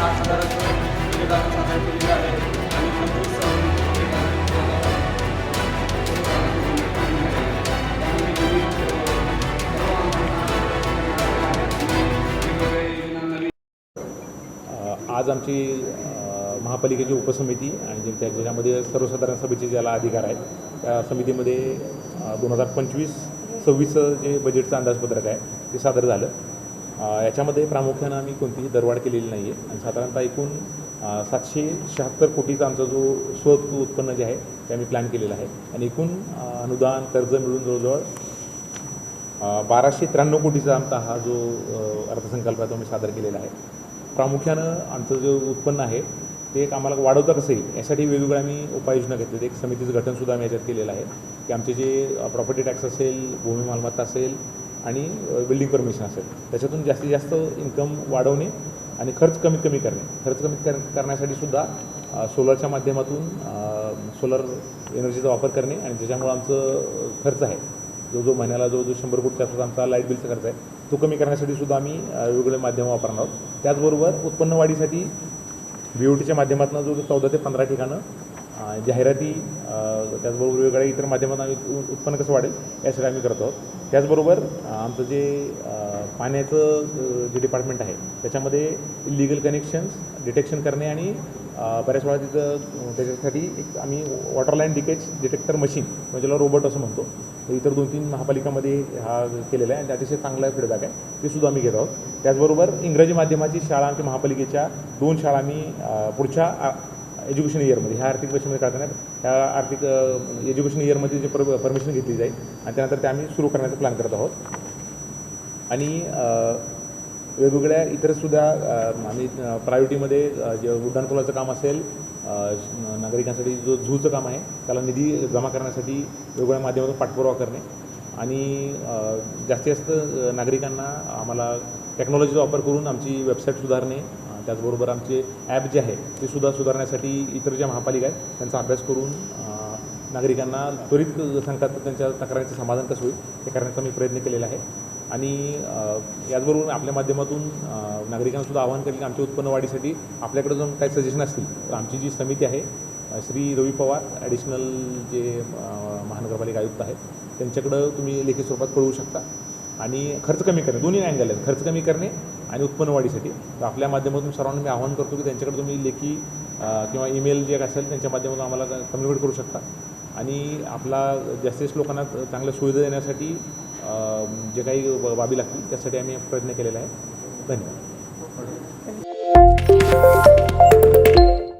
हजाराचं सादर केलेलं आहे आणि पंचवीस आज आमची महापालिकेची उपसमिती आणि त्या- ज्याच्यामध्ये सर्वसाधारण सभेचे ज्याला अधिकार आहेत त्या समितीमध्ये दोन हजार पंचवीस सव्वीसचं जे बजेटचं अंदाजपत्रक आहे ते सादर झालं. याच्यामध्ये प्रामुख्यानं आम्ही कोणतीही दरवाढ केलेली नाही आहे आणि साधारणतः एकूण सातशे शहात्तर कोटीचा आमचा जो स्व उत्पन्न जे आहे ते आम्ही प्लॅन केलेलं आहे. आणि एकूण अनुदान कर्ज मिळून जवळजवळ बाराशे त्र्याण्णव कोटीचा आमचा हा जो अर्थसंकल्प आहे तो आम्ही सादर केलेला आहे. प्रामुख्यानं आमचं जे उत्पन्न आहे ते एक आम्हाला वाढवता कसं येईल यासाठी वेगवेगळ्या आम्ही उपाययोजना घेतलेत. एक समितीचं गठनसुद्धा आम्ही याच्यात केलेलं आहे. की आमचे जे प्रॉपर्टी टॅक्स असेल भूमी मालमत्ता असेल आणि बिल्डिंग परमिशन असेल त्याच्यातून जास्तीत जास्त इन्कम वाढवणे आणि खर्च कमीत कमी करणे. खर्च कमीत कर करण्यासाठी सुद्धा सोलरच्या माध्यमातून सोलर एनर्जीचा वापर करणे आणि ज्याच्यामुळं आमचं खर्च आहे. जो जो महिन्याला जो जो शंभर कोटीचा सुद्धा आमचा लाइट बिलचा खर्च आहे तो कमी करण्यासाठी सुद्धा आम्ही वेगवेगळे माध्यमं वापरणार आहोत. त्याचबरोबर उत्पन्न वाढीसाठी बी ओ टीच्या माध्यमातून जो चौदा ते पंधरा ठिकाणं जाहिराती त्याचबरोबर वेगवेगळ्या इतर माध्यमातून आम्ही उत्पन्न कसं वाढेल यासाठी आम्ही करत आहोत. त्याचबरोबर आमचं जे पाण्याचं जे डिपार्टमेंट आहे त्याच्यामध्ये लिगल कनेक्शन्स डिटेक्शन करणे आणि बऱ्याच वेळा तिथं त्याच्यासाठी एक आम्ही वॉटर लिकेज डिकेज डिटेक्टर मशीन म्हणजे ज्याला रोबोट असं म्हणतो. तर इतर दोन तीन महापालिकामध्ये हा केलेला आहे आणि अतिशय चांगला फीडबॅक आहे. ते सुद्धा आम्ही घेत आहोत. त्याचबरोबर इंग्रजी माध्यमाची शाळा आमच्या महापालिकेच्या दोन शाळा आम्ही पुढच्या आ- एज्युकेशन इयरमध्ये ह्या आर्थिक वर्षामध्ये काढताना ह्या आर्थिक एज्युकेशन इयरमध्ये जे पर परमिशन घेतली जाईल आणि त्यानंतर ते आम्ही सुरू करण्याचा प्लॅन करत आहोत. आणि वेगवेगळ्या इतरसुद्धा सुद्धा आम्ही प्रायोरिटीमध्ये जे उड्डाणपुलाचं काम असेल नागरिकांसाठी जो झूचं काम आहे त्याला निधी जमा करण्यासाठी वेगवेगळ्या माध्यमातून पाठपुरावा करणे. आणि जास्तीत जास्त नागरिकांना आम्हाला टेक्नॉलॉजीचा वापर करून आमची वेबसाईट सुधारणे त्याचबरोबर आमचे ॲप जे आहे ते सुद्धा सुधारण्यासाठी इतर ज्या महापालिका आहेत त्यांचा अभ्यास करून नागरिकांना त्वरित सांगतात त्यांच्या तक्रारीचं समाधान कसं होईल हे करण्याचा मी प्रयत्न केलेला आहे. आणि याचबरोबर आपल्या माध्यमातून नागरिकांनासुद्धा आवाहन करेल की आमच्या उत्पन्न वाढीसाठी आपल्याकडे जाऊन काही सजेशन असतील तर आमची जी समिती आहे श्री रवी पवार ॲडिशनल जे महानगरपालिका आयुक्त आहेत त्यांच्याकडं तुम्ही लेखी स्वरूपात कळवू शकता. आणि खर्च कमी करणे दोन्ही अँगल आहेत खर्च कमी करणे आणि उत्पन्न वाढीसाठी तर आपल्या माध्यमातून सर्वांना मी आवाहन करतो की त्यांच्याकडे तुम्ही लेखी किंवा ईमेल जे असेल त्यांच्या माध्यमातून आम्हाला कम्युनिकेट करू शकता. आणि आपला जास्तीत जास्त लोकांना चांगल्या सुविधा देण्यासाठी जे काही बाबी लागतील त्यासाठी आम्ही प्रयत्न केलेला आहे. धन्यवाद.